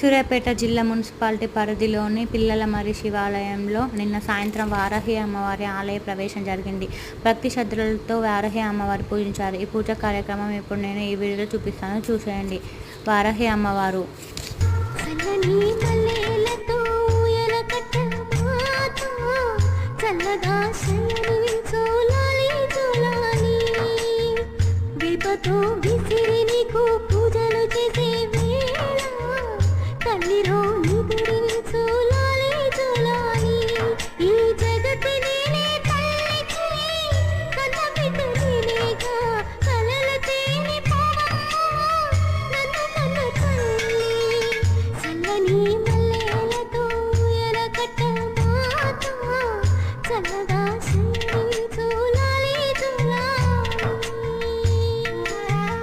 సూర్యాపేట జిల్లా మున్సిపాలిటీ పరిధిలోని పిల్లల మరి శివాలయంలో నిన్న సాయంత్రం వారాహి అమ్మవారి ఆలయ ప్రవేశం జరిగింది. భక్తి శ్రద్ధలతో వారాహి అమ్మవారి పూజించారు. ఈ పూజ కార్యక్రమం ఇప్పుడు నేను ఈ వీడియోలో చూపిస్తాను. చూసేయండి. వారాహి అమ్మవారు. చల్లగా கண்ணீர்